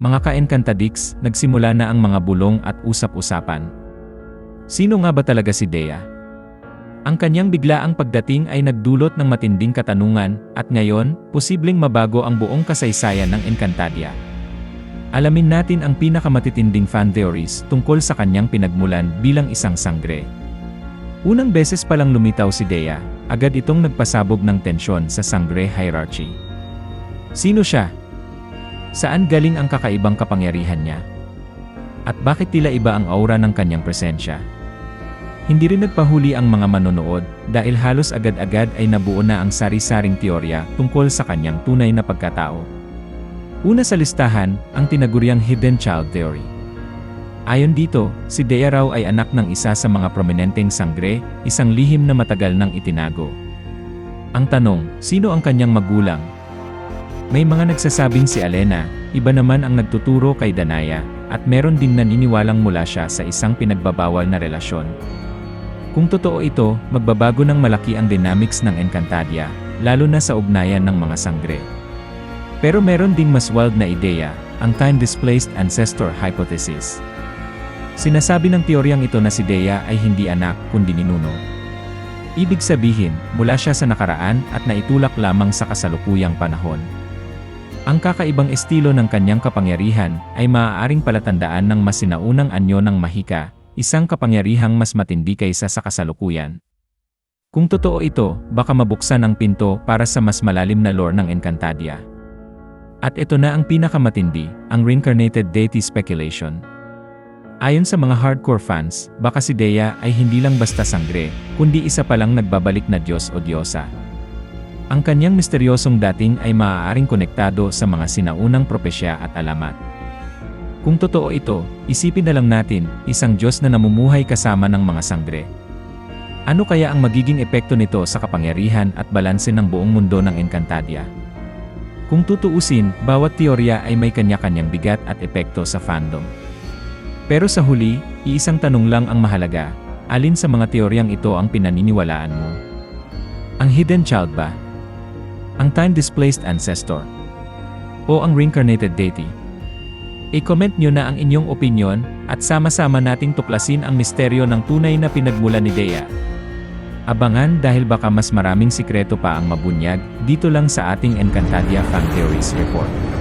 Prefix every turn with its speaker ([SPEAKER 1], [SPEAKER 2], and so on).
[SPEAKER 1] Mga ka-Encantadix, nagsimula na ang mga bulong at usap-usapan. Sino nga ba talaga si Dea? Ang kanyang biglaang pagdating ay nagdulot ng matinding katanungan, at ngayon, posibleng mabago ang buong kasaysayan ng Encantadia. Alamin natin ang pinakamatitinding fan theories tungkol sa kanyang pinagmulan bilang isang sangre. Unang beses palang lumitaw si Dea, agad itong nagpasabog ng tensyon sa sangre hierarchy. Sino siya? Saan galing ang kakaibang kapangyarihan niya? At bakit tila iba ang aura ng kanyang presensya? Hindi rin nagpahuli ang mga manonood dahil halos agad-agad ay nabuo na ang sari-saring teorya tungkol sa kanyang tunay na pagkatao. Una sa listahan, ang tinaguriang Hidden Child Theory. Ayon dito, si Dea raw ay anak ng isa sa mga prominenteng sangre, isang lihim na matagal nang itinago. Ang tanong, sino ang kanyang magulang? May mga nagsasabing si Alena, iba naman ang nagtuturo kay Danaya, at meron ding naniniwalang mula siya sa isang pinagbabawal na relasyon. Kung totoo ito, magbabago ng malaki ang dynamics ng Encantadia, lalo na sa ugnayan ng mga sangre. Pero meron ding mas wild na ideya, ang time-displaced ancestor hypothesis. Sinasabi ng teoryang ito na si Dea ay hindi anak kundi ninuno. Ibig sabihin, mula siya sa nakaraan at naitulak lamang sa kasalukuyang panahon. Ang kakaibang estilo ng kanyang kapangyarihan ay maaaring palatandaan ng mas sinaunang anyo ng mahika, isang kapangyarihang mas matindi kaysa sa kasalukuyan. Kung totoo ito, baka mabuksan ang pinto para sa mas malalim na lore ng Encantadia. At ito na ang pinakamatindi, ang reincarnated deity speculation. Ayon sa mga hardcore fans, baka si Dea ay hindi lang basta sangre, kundi isa palang nagbabalik na Diyos o Diyosa. Ang kanyang misteryosong dating ay maaaring konektado sa mga sinaunang propesya at alamat. Kung totoo ito, isipin na lang natin, isang Diyos na namumuhay kasama ng mga sangre. Ano kaya ang magiging epekto nito sa kapangyarihan at balanse ng buong mundo ng Encantadia? Kung tutuusin, bawat teorya ay may kanya-kanyang bigat at epekto sa fandom. Pero sa huli, iisang tanong lang ang mahalaga, alin sa mga teoryang ito ang pinaniniwalaan mo? Ang hidden child ba? Ang time-displaced ancestor? O ang reincarnated deity? I-comment nyo na ang inyong opinion, at sama-sama nating tuklasin ang misteryo ng tunay na pinagmula ni Dea. Abangan dahil baka mas maraming sikreto pa ang mabunyag, dito lang sa ating Encantadia Fan Theories Report.